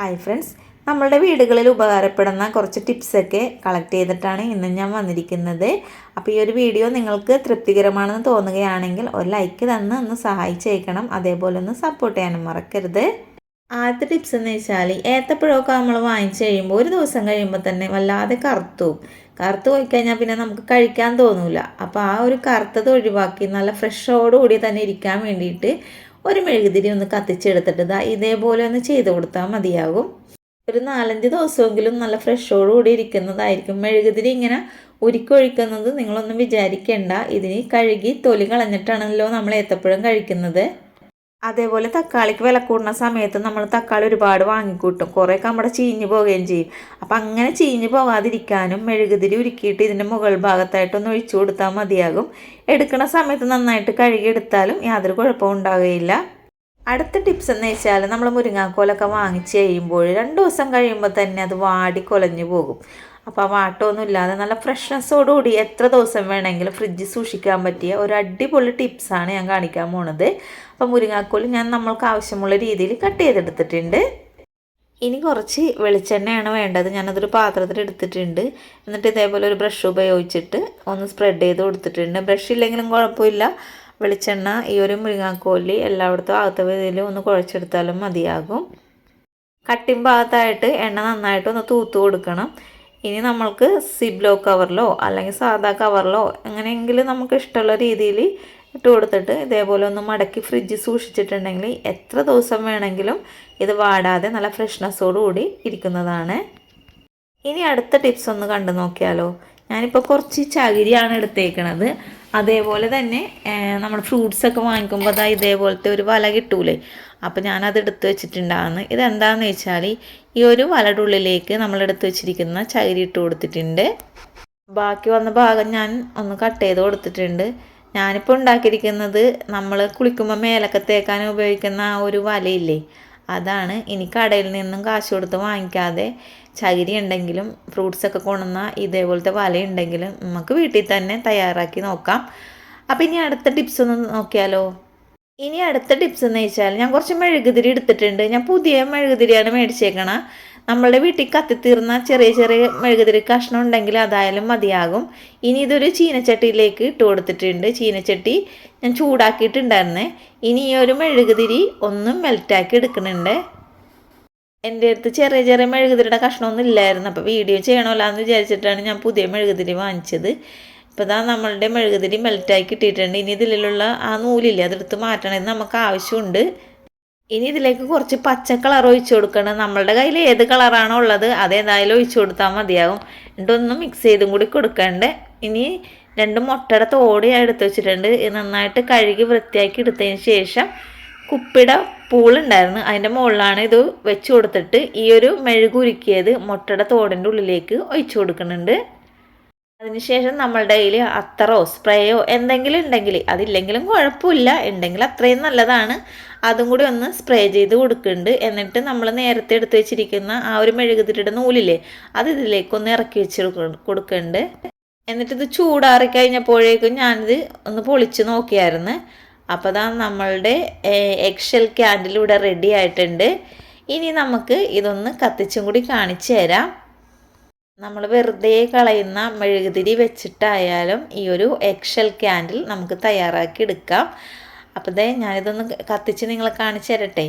Hi friends നമ്മളുടെ വീടുകളിൽ ഉപകാരപ്പെടുന്ന കുറച്ച് ടിപ്സൊക്കെ കളക്ട് ചെയ്തിട്ടാണ് ഇന്ന് ഞാൻ വന്നിരിക്കുന്നത്. അപ്പോൾ ഈ ഒരു വീഡിയോ നിങ്ങൾക്ക് തൃപ്തികരമാണെന്ന് തോന്നുകയാണെങ്കിൽ ഒരു ലൈക്ക് തന്ന് ഒന്ന് സഹായിച്ചേക്കണം. അതേപോലെ ഒന്ന് സപ്പോർട്ട് ചെയ്യാനും മറക്കരുത്. ആദ്യത്തെ ടിപ്സ് എന്ന് വെച്ചാൽ ഏത്തപ്പഴമൊക്കെ നമ്മൾ വാങ്ങിച്ച് കഴിയുമ്പോൾ ഒരു ദിവസം കഴിയുമ്പോൾ തന്നെ വല്ലാതെ കറുത്തു. കറുത്ത് പോയി കഴിഞ്ഞാൽ പിന്നെ നമുക്ക് കഴിക്കാൻ തോന്നില്ല അപ്പോൾ ആ ഒരു കറുത്തത് ഒഴിവാക്കി നല്ല ഫ്രഷോടുകൂടി തന്നെ ഇരിക്കാൻ വേണ്ടിയിട്ട് ഒരു മെഴുകുതിരി ഒന്ന് കത്തിച്ചെടുത്തിട്ട് ഇതാ ഇതേപോലെ ഒന്ന് ചെയ്ത് കൊടുത്താൽ മതിയാകും. ഒരു നാലഞ്ച് ദിവസമെങ്കിലും നല്ല ഫ്രഷോടുകൂടി ഇരിക്കുന്നതായിരിക്കും. മെഴുകുതിരി ഇങ്ങനെ ഉരുക്കൊഴിക്കുന്നത് നിങ്ങളൊന്നും വിചാരിക്കേണ്ട. ഇതിന് കഴുകി തൊലി കളഞ്ഞിട്ടാണല്ലോ നമ്മൾ ഏത്തപ്പഴം കഴിക്കുന്നത്. അതേപോലെ തക്കാളിക്ക് വില കൂടുന്ന സമയത്ത് നമ്മൾ തക്കാളി ഒരുപാട് വാങ്ങിക്കൂട്ടും. കുറേയൊക്കെ നമ്മുടെ ചീഞ്ഞ് പോവുകയും ചെയ്യും. അപ്പം അങ്ങനെ ചീഞ്ഞ് പോകാതിരിക്കാനും മെഴുകുതിരി ഉരുക്കിയിട്ട് ഇതിന്റെ മുകൾ ഭാഗത്തായിട്ടൊന്ന് ഒഴിച്ചു കൊടുത്താൽ മതിയാകും. എടുക്കുന്ന സമയത്ത് നന്നായിട്ട് കഴുകിയെടുത്താലും യാതൊരു കുഴപ്പവും ഉണ്ടാകുകയില്ല അടുത്ത ടിപ്സ് എന്ന് വെച്ചാൽ നമ്മൾ മുരിങ്ങാക്കോലൊക്കെ വാങ്ങിച്ച് കഴിയുമ്പോൾ രണ്ട് ദിവസം കഴിയുമ്പോൾ തന്നെ അത് വാടി കൊലഞ്ഞു പോകും. അപ്പോൾ ആ വാട്ടമൊന്നും ഇല്ലാതെ നല്ല ഫ്രഷ്നെസ്സോടുകൂടി എത്ര ദിവസം വേണമെങ്കിലും ഫ്രിഡ്ജിൽ സൂക്ഷിക്കാൻ പറ്റിയ ഒരു അടിപൊളി ടിപ്സാണ് ഞാൻ കാണിക്കാൻ പോണത്. അപ്പോൾ മുരിങ്ങാക്കോൽ ഞാൻ നമ്മൾക്ക് ആവശ്യമുള്ള രീതിയിൽ കട്ട് ചെയ്തെടുത്തിട്ടുണ്ട്. ഇനി കുറച്ച് വെളിച്ചെണ്ണയാണ് വേണ്ടത്. ഞാനതൊരു പാത്രത്തിൽ എടുത്തിട്ടുണ്ട്. എന്നിട്ട് ഇതേപോലെ ഒരു ബ്രഷ് ഉപയോഗിച്ചിട്ട് ഒന്ന് സ്പ്രെഡ് ചെയ്ത് കൊടുത്തിട്ടുണ്ട്. ബ്രഷ് ഇല്ലെങ്കിലും കുഴപ്പമില്ല. വെളിച്ചെണ്ണ ഈ ഒരു മുരിങ്ങാക്കോലി എല്ലായിടത്തും ആകത്ത വിധത്തിൽ ഒന്ന് കുഴച്ചെടുത്താലും മതിയാകും. കട്ടിൻ ഭാഗത്തായിട്ട് എണ്ണ നന്നായിട്ട് ഒന്ന് തൂത്ത് കൊടുക്കണം. ഇനി നമ്മൾക്ക് സിബ്ലോ കവറിലോ അല്ലെങ്കിൽ സാധാ കവറിലോ എങ്ങനെയെങ്കിലും നമുക്ക് ഇഷ്ടമുള്ള രീതിയിൽ ഇട്ട് കൊടുത്തിട്ട് ഇതേപോലെ ഒന്ന് മടക്കി ഫ്രിഡ്ജിൽ സൂക്ഷിച്ചിട്ടുണ്ടെങ്കിൽ എത്ര ദിവസം വേണമെങ്കിലും ഇത് വാടാതെ നല്ല ഫ്രഷ്നെസ്സോടുകൂടി ഇരിക്കുന്നതാണ്. ഇനി അടുത്ത ടിപ്സ് ഒന്ന് കണ്ടു നോക്കിയാലോ. ഞാനിപ്പോൾ കുറച്ച് ചകിരിയാണ് എടുത്തേക്കണത്. അതേപോലെ തന്നെ നമ്മൾ ഫ്രൂട്ട്സ് ഒക്കെ വാങ്ങിക്കുമ്പോൾ അതാ ഇതേപോലത്തെ ഒരു വല കിട്ടൂലേ? അപ്പോൾ ഞാനത് എടുത്ത് വെച്ചിട്ടുണ്ടാകുന്നു ഇതെന്താണെന്ന് വെച്ചാൽ ഈ ഒരു വലയുടെ ഉള്ളിലേക്ക് നമ്മൾ എടുത്തു വെച്ചിരിക്കുന്ന ചകിരി ഇട്ട് കൊടുത്തിട്ടുണ്ട്. ബാക്കി വന്ന ഭാഗം ഞാൻ ഒന്ന് കട്ട് ചെയ്ത് കൊടുത്തിട്ടുണ്ട്. ഞാനിപ്പോൾ ഉണ്ടാക്കിയിരിക്കുന്നത് നമ്മൾ കുളിക്കുമ്പോൾ മേലൊക്കെ തേക്കാൻ ഉപയോഗിക്കുന്ന ആ ഒരു വലയില്ലേ? അതാണ്. ഇനി കടയിൽ നിന്നും കാശ് കൊടുത്ത് വാങ്ങിക്കാതെ ചകിരി ഉണ്ടെങ്കിലും ഫ്രൂട്ട്സൊക്കെ കൊണ്ടുവന്ന ഇതേപോലത്തെ വല ഉണ്ടെങ്കിലും നമുക്ക് വീട്ടിൽ തന്നെ തയ്യാറാക്കി നോക്കാം. അപ്പോൾ ഇനി അടുത്ത ടിപ്സ് ഒന്ന് നോക്കിയാലോ? ഇനി അടുത്ത ടിപ്സ് എന്ന് വെച്ചാൽ ഞാൻ കുറച്ച് മെഴുകുതിരി എടുത്തിട്ടുണ്ട്. ഞാൻ പുതിയ മെഴുകുതിരിയാണ് മേടിച്ചേക്കണ. നമ്മളുടെ വീട്ടിൽ കത്തിത്തീർന്ന ചെറിയ ചെറിയ മെഴുകുതിരി കഷ്ണം ഉണ്ടെങ്കിൽ അതായാലും മതിയാകും. ഇനി ഇതൊരു ചീനച്ചട്ടിയിലേക്ക് ഇട്ട് കൊടുത്തിട്ടുണ്ട്. ചീനച്ചട്ടി ഞാൻ ചൂടാക്കിയിട്ടുണ്ടായിരുന്നേ. ഇനി ഈ ഒരു മെഴുകുതിരി ഒന്നും മെൽറ്റാക്കി എടുക്കുന്നുണ്ട്. എന്റെ അടുത്ത് ചെറിയ ചെറിയ മെഴുകുതിരിയുടെ കഷ്ണമൊന്നും ഇല്ലായിരുന്നു. അപ്പോൾ വീഡിയോ ചെയ്യണമല്ലോ എന്ന് വിചാരിച്ചിട്ടാണ് ഞാൻ പുതിയ മെഴുകുതിരി വാങ്ങിച്ചത്. ഇപ്പോൾ ഇതാ നമ്മളുടെ മെഴുകുതിരി മെൽറ്റായി കിട്ടിയിട്ടുണ്ട്. ഇനി ഇതിലുള്ള ആ നൂലില്ലേ അതെടുത്ത് മാറ്റണമെന്ന് നമുക്ക് ആവശ്യമുണ്ട്. ഇനി ഇതിലേക്ക് കുറച്ച് പച്ച കളർ ഒഴിച്ചു കൊടുക്കണം. നമ്മളുടെ കയ്യിൽ ഏത് കളറാണോ ഉള്ളത് അതേതായാലും ഒഴിച്ചു കൊടുത്താൽ മതിയാകും എന്നിട്ടൊന്ന് മിക്സ് ചെയ്തും കൂടി കൊടുക്കണ്ട്? ഇനി രണ്ട് മുട്ടയുടെ തോട് ഞാൻ എടുത്ത് വെച്ചിട്ടുണ്ട്. നന്നായിട്ട് കഴുകി വൃത്തിയാക്കി എടുത്തതിന് ശേഷം കുപ്പിയുടെ പൂളുണ്ടായിരുന്നു അതിന്റെ മുകളിലാണ് ഇത് വെച്ച് കൊടുത്തിട്ട് ഈ ഒരു മെഴുകുരുക്കിയത് മുട്ടയുടെ തോടിന്റെ ഉള്ളിലേക്ക് ഒഴിച്ചു കൊടുക്കുന്നുണ്ട്. അതിനുശേഷം നമ്മളുടെ കയ്യിൽ അത്തറോ സ്പ്രേയോ എന്തെങ്കിലും ഉണ്ടെങ്കിൽ അതില്ലെങ്കിലും കുഴപ്പമില്ല. ഉണ്ടെങ്കിൽ അത്രയും നല്ലതാണ്. അതും കൂടി ഒന്ന് സ്പ്രേ ചെയ്ത് കൊടുക്കുന്നുണ്ട്. എന്നിട്ട് നമ്മൾ നേരത്തെ എടുത്തു വെച്ചിരിക്കുന്ന ആ ഒരു മെഴുകുതിരിയുടെ നൂലില്ലേ അത് ഇതിലേക്കൊന്ന് ഇറക്കി വെച്ച് കൊടുക്കുന്നുണ്ട്. എന്നിട്ടിത് ചൂടാറി കഴിഞ്ഞപ്പോഴേക്കും ഞാനിത് ഒന്ന് പൊളിച്ച് നോക്കിയായിരുന്നു. അപ്പോൾ അതാ നമ്മളുടെ എക്സൽ ക്യാൻഡിൽ ഇവിടെ റെഡി ആയിട്ടുണ്ട്. ഇനി നമുക്ക് ഇതൊന്ന് കത്തിച്ചും കൂടി കാണിച്ചു തരാം. നമ്മൾ വെറുതെ കളയുന്ന മെഴുകുതിരി വെച്ചിട്ടായാലും ഈ ഒരു എക്സൽ ക്യാൻഡിൽ നമുക്ക് തയ്യാറാക്കി എടുക്കാം. അപ്പോൾ ദേ ഞാനിതൊന്ന് കത്തിച്ച് നിങ്ങളെ കാണിച്ചു തരട്ടെ.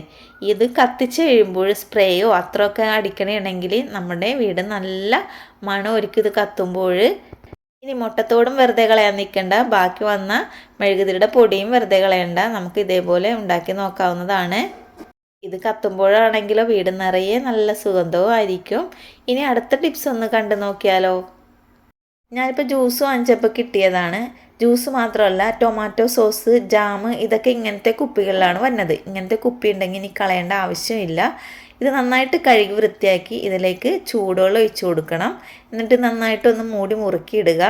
ഇത് കത്തിച്ച് കഴിയുമ്പോൾ സ്പ്രേയോ അത്രയൊക്കെ അടിക്കണമെങ്കിൽ നമ്മുടെ വീട് നല്ല മണം ഒരുക്കി ഇത് കത്തുമ്പോൾ ഇനി മുട്ടത്തോടും വെറുതെ കളയാൻ നിൽക്കണ്ട. ബാക്കി വന്ന മെഴുകുതിരിയുടെ പൊടിയും വെറുതെ കളയണ്ട. നമുക്ക് ഇതേപോലെ ഉണ്ടാക്കി നോക്കാവുന്നതാണ്. ഇത് കത്തുമ്പോഴാണെങ്കിലോ വീട് നിറയെ നല്ല സുഗന്ധവും ആയിരിക്കും ഇനി അടുത്ത ടിപ്സ് ഒന്ന് കണ്ടു നോക്കിയാലോ. ഞാനിപ്പോൾ ജ്യൂസ് വാങ്ങിച്ചപ്പോൾ കിട്ടിയതാണ്. ജ്യൂസ് മാത്രമല്ല ടൊമാറ്റോ സോസ് ജാം ഇതൊക്കെ ഇങ്ങനത്തെ കുപ്പികളിലാണ് വന്നത് ഇങ്ങനത്തെ കുപ്പി ഉണ്ടെങ്കിൽ ഇനി കളയേണ്ട ആവശ്യമില്ല. ഇത് നന്നായിട്ട് കഴുകി വൃത്തിയാക്കി ഇതിലേക്ക് ചൂടുവെള്ളം ഒഴിച്ചു കൊടുക്കണം. എന്നിട്ട് നന്നായിട്ടൊന്ന് മൂടി മുറുക്കിയിടുക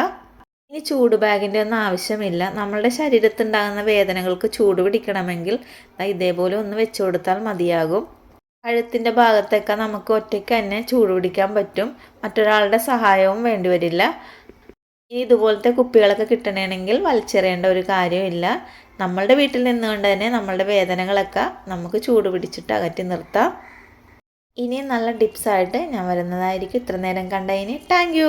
ഇനി ചൂട് ബാഗിന്റെ ഒന്നും ആവശ്യമില്ല. നമ്മളുടെ ശരീരത്തുണ്ടാകുന്ന വേദനകൾക്ക് ചൂട് പിടിക്കണമെങ്കിൽ ഇതേപോലെ ഒന്ന് വെച്ചു കൊടുത്താൽ മതിയാകും. കഴുത്തിന്റെ ഭാഗത്തൊക്കെ നമുക്ക് ഒറ്റയ്ക്ക് തന്നെ ചൂട് പിടിക്കാൻ പറ്റും. മറ്റൊരാളുടെ സഹായവും വേണ്ടിവരില്ല ഈ ഇതുപോലത്തെ കുപ്പികളൊക്കെ കിട്ടണമെങ്കിൽ വലിച്ചെറിയേണ്ട ഒരു കാര്യമില്ല. നമ്മളുടെ വീട്ടിൽ നിന്നുകൊണ്ട് തന്നെ നമ്മളുടെ വേദനകളൊക്കെ നമുക്ക് ചൂട് പിടിച്ചിട്ട് അകറ്റി നിർത്താം. ഇനിയും നല്ല ടിപ്സായിട്ട് ഞാൻ വരുന്നതായിരിക്കും. ഇത്ര നേരം കണ്ടതിന് താങ്ക്